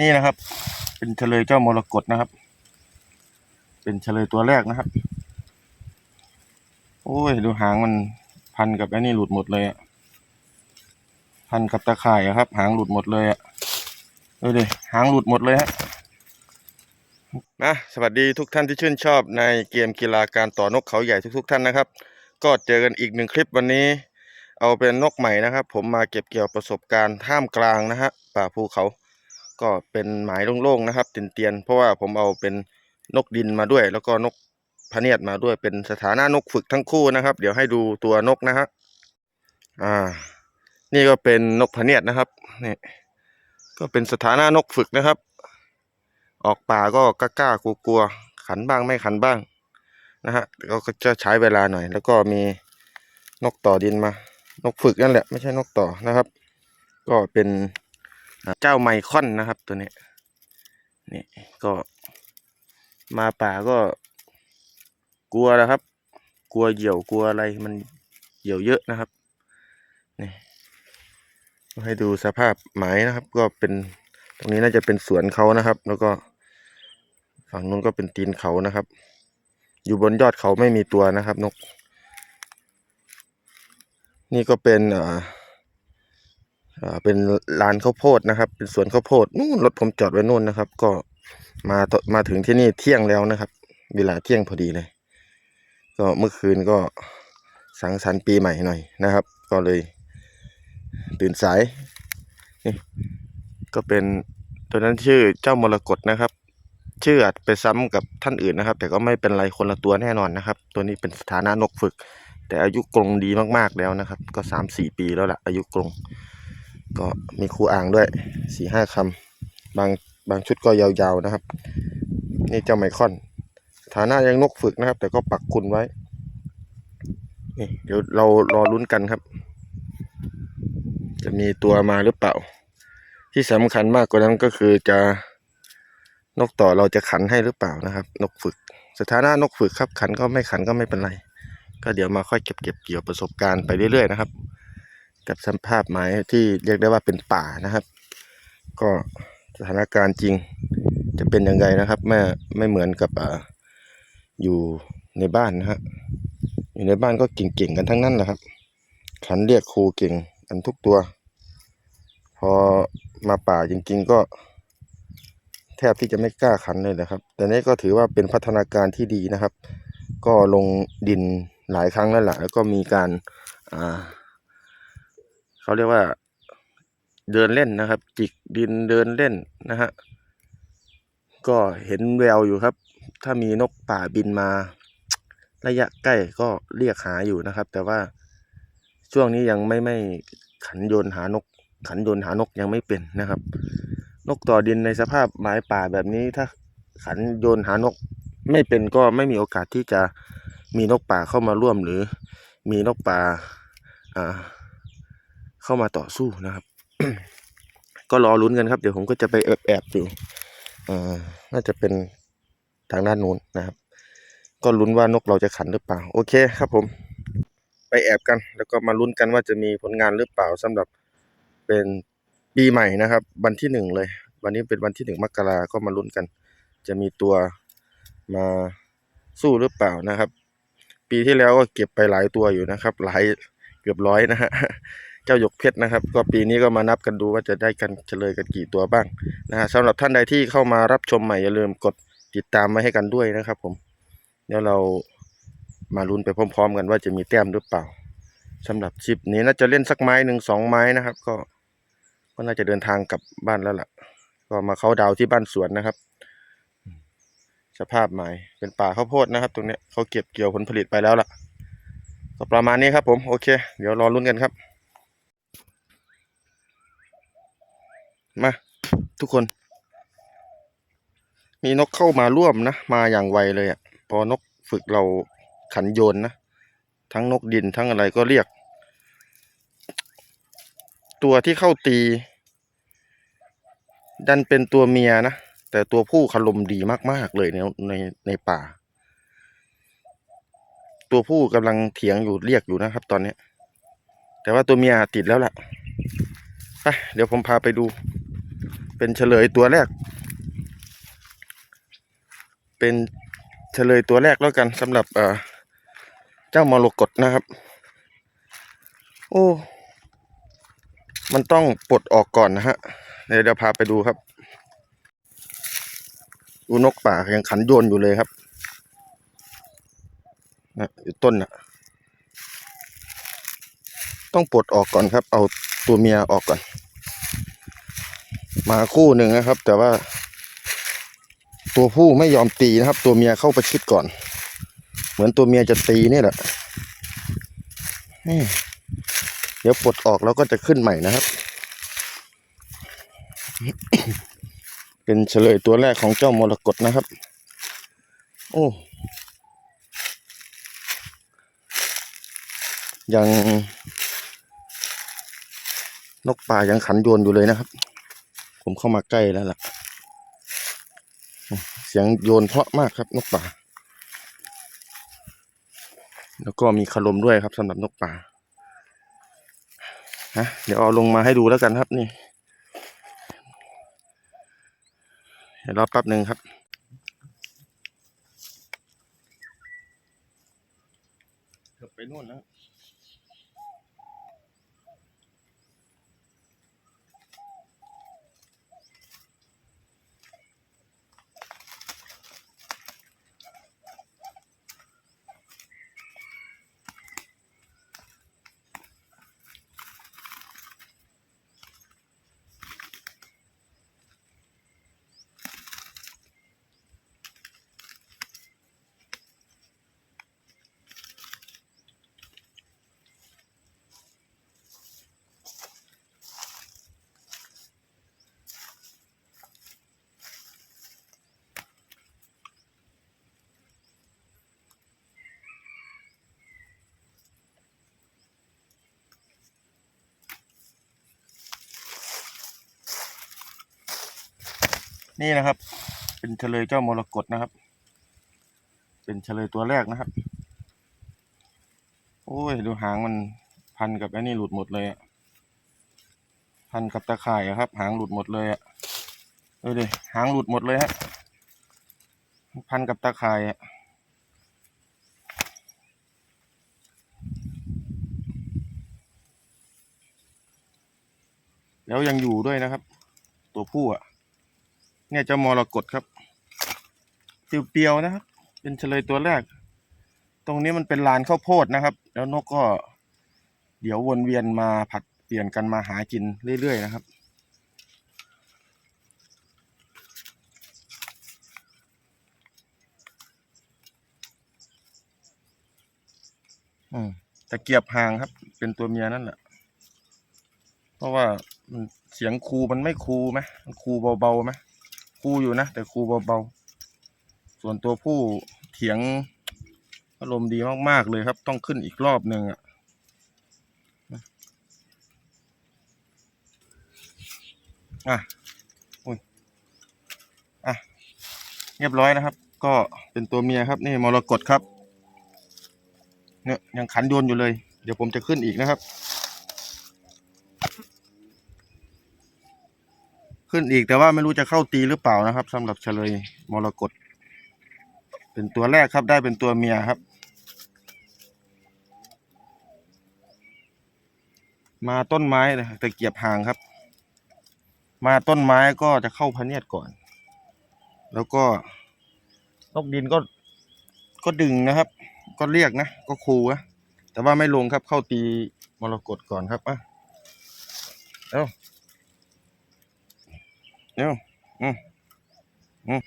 นี่นะครับ เป็นเฉลยเจ้ามรกตนะครับ เป็นเฉลยตัวแรกนะครับ โอ้ย ดูหางมันพันกับไอ้นี่หลุดหมดเลยอะพันกับตะข่ายอะครับ หางหลุดหมดเลยอะดูดิหางหลุดหมดเลยฮะนะสวัสดีทุกท่านที่ชื่นชอบในเกมกีฬาการต่อนกเขาใหญ่ทุก ๆ ท่านนะครับ ก็เจอกันอีกหนึ่งคลิปวันนี้ เอาเป็นนกใหม่นะครับ ผมมาเก็บเกี่ยวประสบการณ์ท่ามกลางนะฮะป่าภูเขา ก็เป็นหมายโล่งๆนะครับเตียนๆเพราะว่าผมเอาเป็นนกดินมาด้วย แล้วก็นกพเนียดมาด้วยเป็นสถานะนกฝึกทั้งคู่นะครับ เดี๋ยวให้ดูตัวนกนะฮะอ่า นี่ก็เป็นนกพเนียดนะครับนี่ก็เป็นสถานะนกฝึกนะครับ ออกป่าก็กล้าๆกลัวๆขันบ้างไม่ขันบ้างนะฮะก็จะใช้เวลาหน่อย แล้วก็มีนกต่อดินมา นกฝึกนั่นแหละไม่ใช่นกต่อนะครับ ก็เป็น เจ้าไมคอนนะครับตัวนี้นี่ก็มาป่าก็กลัวแล้วครับ กลัวเหยี่ยวกลัวอะไรมันเหยี่ยวเยอะนะครับนี่ให้ดูสภาพหมายนะครับ ก็เป็นตรงนี้น่าจะเป็นสวนเขานะครับ แล้วก็ฝั่งนู้นก็เป็นตีนเขานะครับ อยู่บนยอดเขาไม่มีตัวนะครับ นก นี่ก็เป็นอ่า เป็นลานข้าวโพดนะครับ เป็นสวนข้าวโพดนู่นรถผมจอดไว้นู่นนะครับ ก็มามาถึงที่นี่เที่ยงแล้วนะครับ เวลาเที่ยงพอดีเลย ก็เมื่อคืนก็สังสรรค์ปีใหม่หน่อยนะครับ ก็เลยตื่นสายนี่ก็เป็นตัวนั้นชื่อเจ้ามรกตนะครับ ชื่ออาจไปซ้ำกับท่านอื่นนะครับ แต่ก็ไม่เป็นไรคนละตัวแน่นอนนะครับ ตัวนี้เป็นสถานะนกฝึก แต่อายุกรงดีมากๆแล้วนะครับ ก็สามสี่ปีแล้วแหละอายุกรง ก็มีครูอ่างด้วยสี่ห้าคำบางบางชุดก็ยาวๆนะครับ นี่เจ้าไมคอนฐานะยังนกฝึกนะครับ แต่ก็ปักคุณไว้นี่เดี๋ยวเรารอลุ้นกันครับ จะมีตัวมาหรือเปล่า ที่สำคัญมากกว่านั้นก็คือจะนกต่อเราจะขันให้หรือเปล่านะครับ นกฝึก สถานะนกฝึกครับ ขันก็ไม่ขันก็ไม่เป็นไร ก็เดี๋ยวมาค่อยเก็บเก็บเกี่ยวประสบการณ์ไปเรื่อยๆนะครับ กับสภาพไม้ที่เรียกได้ว่าเป็นป่านะครับ ก็สถานการณ์จริงจะเป็นยังไงนะครับไม่ไม่เหมือนกับออยู่ในบ้านนะฮะอยู่ในบ้านก็เก่งๆกันทั้งนั้นแหละครับ ขันเรียกครูเก่งกันทุกตัว พอมาป่าจริงๆก็ แทบที่จะไม่กล้าขันเลยนะครับ แต่นี่ก็ถือว่าเป็นพัฒนาการที่ดีนะครับ ก็ลงดินหลายครั้งแล้วล่ะแล้วก็มีการอ่า เขาเรียกว่า เดินเล่นนะครับ จิกดินเดินเล่นนะฮะก็เห็นแววอยู่ครับ ถ้ามีนกป่าบินมา ระยะใกล้ก็เรียกหาอยู่นะครับ แต่ว่าช่วงนี้ยังไม่ไม่ขันโยนหานก ขันโยนหานกยังไม่เป็นนะครับ นกต่อดินในสภาพไม้ป่าแบบนี้ถ้าขันโยนหานกไม่เป็นก็ไม่มีโอกาสที่จะมีนกป่าเข้ามาร่วมหรือมีนกป่าอ่า เข้ามาต่อสู้นะครับ ก็รอลุ้นกันครับ เดี๋ยวผมก็จะไปแอบแอบๆอยู่อ่าน่าจะเป็นทางด้านนู้นนะครับ ก็ลุ้นว่านกเราจะขันหรือเปล่า โอเคครับผม ไปแอบกัน แล้วก็มาลุ้นกันว่าจะมีผลงานหรือเปล่าสำหรับเป็นปีใหม่นะครับ วันที่หนึ่งเลย วันนี้เป็นวันที่หนึ่งมกราก็มาลุ้นกัน จะมีตัวมาสู้หรือเปล่านะครับ ปีที่แล้วก็เก็บไปหลายตัวอยู่นะครับ หลายเกือบร้อยนะฮะ เจ้าหยกเพชรนะครับ ก็ปีนี้ก็มานับกันดูว่าจะได้กันเฉลยกันกี่ตัวบ้างนะฮะสำหรับท่านใดที่เข้ามารับชมใหม่อย่าลืมกดติดตามมาให้กันด้วยนะครับ ผมเดี๋ยวเรามาลุ้นไปพร้อม ๆ กันว่าจะมีแต้มหรือเปล่าสำหรับชิปนี้น่าจะเล่นสักไม้หนึ่งสองไม้นะครับ ก็ก็น่าจะเดินทางกลับบ้านแล้วล่ะ ก็มาเข้าดาวที่บ้านสวนนะครับ สภาพไม้เป็นป่าข้าวโพดนะครับ ตรงนี้เขาเก็บเกี่ยวผลผลิตไปแล้วล่ะก็ประมาณนี้ครับผมโอเค เดี๋ยวรอลุ้นกันครับ มา ทุกคน มีนกเข้ามาร่วมนะ มาอย่างไวเลยอะ่ะ พอนกฝึกเราขันโยนนะ ทั้งนกดินทั้งอะไรก็เรียก ตัวที่เข้าตี ดันเป็นตัวเมียนะ แต่ตัวผู้คารมดีมาก ๆ เลยในในในป่า ตัวผู้กำลังเถียงอยู่เรียกอยู่นะครับ ตอนนี้ แต่ว่าตัวเมียติดแล้วล่ะ เดี๋ยวผมพาไปดู เป็นเฉลยตัวแรก เป็นเฉลยตัวแรกแล้วกันสำหรับเจ้ามรกตนะครับ โอ้ มันต้องปลดออกก่อนนะฮะ เดี๋ยวเดี๋ยวพาไปดูครับดูนกป่ายังขันโยนอยู่เลยครับนะอยู่ต้นน่ะต้องปลดออกก่อนครับ เอาตัวเมียออกก่อน มาคู่หนึ่งนะครับ แต่ว่า ตัวผู้ไม่ยอมตีนะครับ ตัวเมียเข้าประชิดก่อน เหมือนตัวเมียจะตีนี่แหละเดี๋ยวปลดออกแล้วก็จะขึ้นใหม่นะครับ เป็นเฉลยตัวแรกของเจ้ามรกตนะครับ โอ้ยังนกป่ายังขันโยนอยู่เลยนะครับ ผมเข้ามาใกล้แล้วล่ะ เสียงโยนเพราะมากครับ นกป่า แล้วก็มีคารมด้วยครับสำหรับนกป่าฮะเดี๋ยวเอาลงมาให้ดูแล้วกันครับนี่เดี๋ยวรอแป๊บหนึ่งครับเกือบไปนู่นแล้ว นี่นะครับ เป็นเฉลยเจ้ามรกตนะครับ เป็นเฉลยตัวแรกนะครับ โอ้ยดูหางมันพันกับไอ้นี่หลุดหมดเลยอะพันกับตะข่ายอะครับ หางหลุดหมดเลยอะดูดิหางหลุดหมดเลยฮะพันกับตะข่ายอะแล้วยังอยู่ด้วยนะครับ ตัวผู้อะ เนี่ยเจ้ามรกตครับเปรียวๆนะครับ เป็นเฉลยตัวแรก ตรงนี้มันเป็นลานข้าวโพดนะครับ แล้วนกก็ เดี๋ยววนเวียนมาผัดเปลี่ยนกันมาหากินเรื่อยๆนะครับ อืมตะเกียบหางครับ เป็นตัวเมียนั่นแหละ เพราะว่ามันเสียงครูมันไม่ครูไหมมันครูเบาๆไหม ครูอยู่นะ แต่ครูเบาๆ ส่วนตัวผู้เถียงอารมณ์ดีมากๆเลยครับ ต้องขึ้นอีกรอบหนึ่งอะอะอุ้ยอะ เรียบร้อยนะครับ ก็เป็นตัวเมียครับ นี่มรกตครับ เนี่ยยังขันโยนอยู่เลย เดี๋ยวผมจะขึ้นอีกนะครับ ขึ้นอีกแต่ว่าไม่รู้จะเข้าตีหรือเปล่านะครับสำหรับเฉลยมรกตเป็นตัวแรกครับได้เป็นตัวเมียครับ มาต้นไม้นะตะเกียบห่างครับ มาต้นไม้ก็จะเข้าพเนียดก่อน แล้วก็นกดินก็ก็ดึงนะครับ ก็เรียกนะ ก็คูนะแต่ว่าไม่ลงครับเข้าตีมรกตก่อนครับอะเอ้า เร็วอืมอืม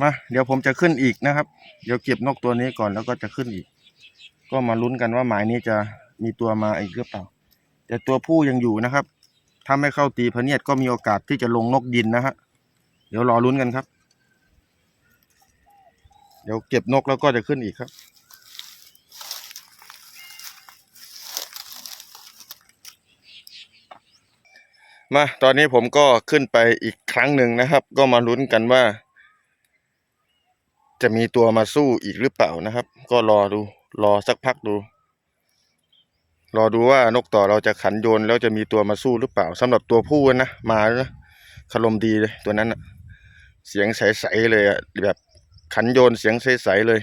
มาเดี๋ยวผมจะขึ้นอีกนะครับ เดี๋ยวเก็บนกตัวนี้ก่อนแล้วก็จะขึ้นอีก ก็มาลุ้นกันว่าหมายนี้จะมีตัวมาอีกหรือเปล่า แต่ตัวผู้ยังอยู่นะครับ ถ้าไม่เข้าตีพเนียดก็มีโอกาสที่จะลงนกดินนะฮะเดี๋ยวรอลุ้นกันครับ เดี๋ยวเก็บนกแล้วก็จะขึ้นอีกครับ มาตอนนี้ผมก็ขึ้นไปอีกครั้งหนึ่งนะครับ ก็มาลุ้นกันว่า จะมีตัวมาสู้อีกหรือเปล่านะครับ ก็รอดู รอสักพักดู รอดูว่านกต่อเราจะขันโยนแล้วจะมีตัวมาสู้หรือเปล่าสำหรับตัวผู้นะมาแล้วนะคารมดีเลยตัวนั้นอะเสียงใสๆเลยอะแบบขันโยนเสียงใสๆเลย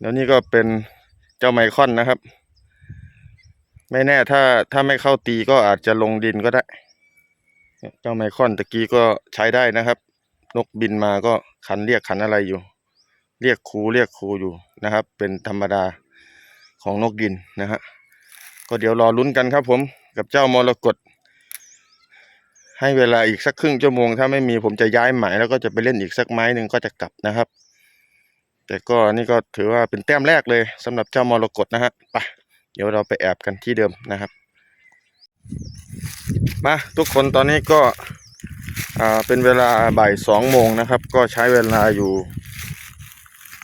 แล้วนี่ก็เป็นเจ้าไมคอนนะครับ ไม่แน่ถ้าถ้าไม่เข้าตีก็อาจจะลงดินก็ได้ เจ้าไมคอนตะกี้ก็ใช้ได้นะครับ นกบินมาก็ขันเรียกขันอะไรอยู่ เรียกครูเรียกครูอยู่นะครับ เป็นธรรมดาของนกดินนะฮะก็เดี๋ยวรอลุ้นกันครับ ผมกับเจ้ามรกตให้เวลาอีกสักครึ่งชั่วโมง ถ้าไม่มีผมจะย้ายหมายแล้วก็จะไปเล่นอีกสักไม้หนึ่งก็จะกลับนะครับ แต่ก็นี่ก็ถือว่าเป็นแต้มแรกเลยสำหรับเจ้ามรกตนะฮะไปเดี๋ยวเราไปแอบกันที่เดิมนะครับ มาทุกคนตอนนี้ก็เป็นเวลาบ่ายสองโมงนะครับ ก็ใช้เวลาอยู่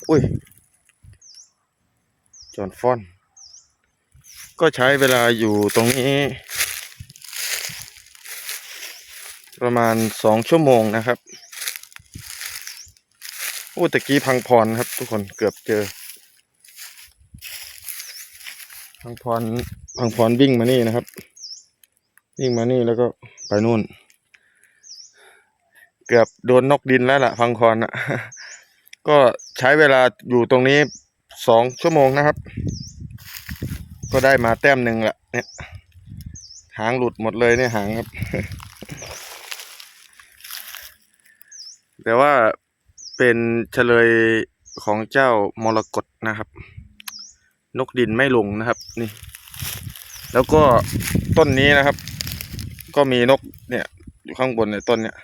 อุ้ยจอนฟอน ก็ใช้เวลาอยู่ตรงนี้ ประมาณสองชั่วโมงนะครับโอ้ตะกี้พังพรครับ ทุกคนเกือบเจอ พังพรพังพรวิ่งมานี่นะครับ วิ่งมานี่แล้วก็ไปนู่น เกือบโดนนกดินแล้วล่ะ พังพรอะ ก็ใช้เวลาอยู่ตรงนี้สองชั่วโมงนะครับ ก็ได้มาแต้มหนึ่งละเนี่ยหางหลุดหมดเลยเนี่ยหางครับ แต่ว่าเป็นเฉลยของเจ้ามรกตนะครับ นกดินไม่ลงนะครับ นี่ แล้วก็ต้นนี้นะครับ ก็มีนกเนี่ย อยู่ข้างบนในต้นเนี่ย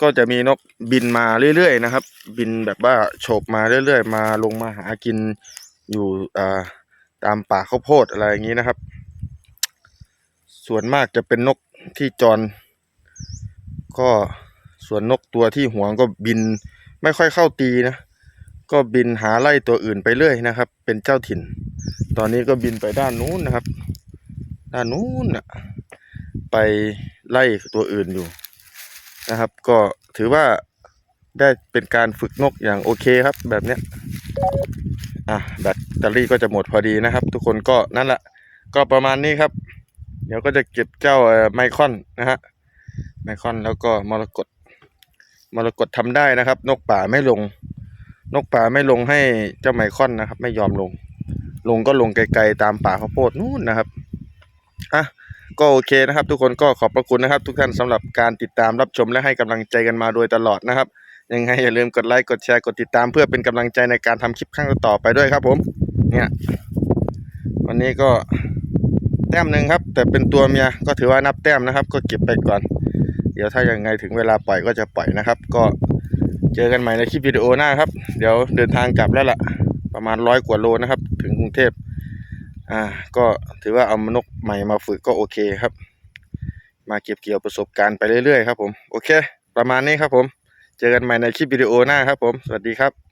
ก็จะมีนกบินมาเรื่อยๆนะครับ บินแบบว่าโฉบมาเรื่อยๆ มาลงมาหากินอยู่อ่าตามป่าข้าวโพดอะไรอย่างนี้นะครับ ส่วนมากจะเป็นนกที่จร ก็ส่วนนกตัวที่หวงก็บินไม่ค่อยเข้าตีนะ ก็บินหาไล่ตัวอื่นไปเรื่อยนะครับ เป็นเจ้าถิ่น ตอนนี้ก็บินไปด้านนู้นนะครับ ด้านนู้นน่ะ ไปไล่ตัวอื่นอยู่นะครับ ก็ถือว่าได้เป็นการฝึกนกอย่างโอเคครับ แบบเนี้ยอะแบตเตอรี่ก็จะหมดพอดีนะครับ ทุกคนก็นั่นแหละก็ประมาณนี้ครับ เดี๋ยวก็จะเก็บเจ้าไมคอนนะฮะไมคอนแล้วก็มรกตมรกตทำได้นะครับ นกป่าไม่ลง นกป่าไม่ลงให้เจ้าไมคอนนะครับ ไม่ยอมลง ลงก็ลงไกลๆตามป่าข้าวโพดนู่นนะครับอะ ก็โอเคนะครับ ทุกคนก็ขอบพระคุณนะครับ ทุกท่านสำหรับการติดตามรับชมและให้กำลังใจกันมาโดยตลอดนะครับ ยังไงอย่าลืมกดไลค์กดแชร์กดติดตามเพื่อเป็นกำลังใจในการทำคลิปครั้งต่อไปด้วยครับผม เนี่ย วันนี้ก็แต้มหนึ่งครับ แต่เป็นตัวเมียก็ถือว่านับแต้มนะครับ ก็เก็บไปก่อน เดี๋ยวถ้ายังไงถึงเวลาปล่อยก็จะปล่อยนะครับ ก็เจอกันใหม่ในคลิปวิดีโอหน้าครับ เดี๋ยวเดินทางกลับแล้วล่ะ ประมาณร้อยกว่าโลนะครับ ถึงกรุงเทพ อ่าก็ถือว่าเอานกใหม่มาฝึกก็โอเคครับ มาเก็บเกี่ยวประสบการณ์ไปเรื่อยๆครับผมโอเค ประมาณนี้ครับผม เจอกันใหม่ในคลิปวิดีโอหน้าครับผม สวัสดีครับ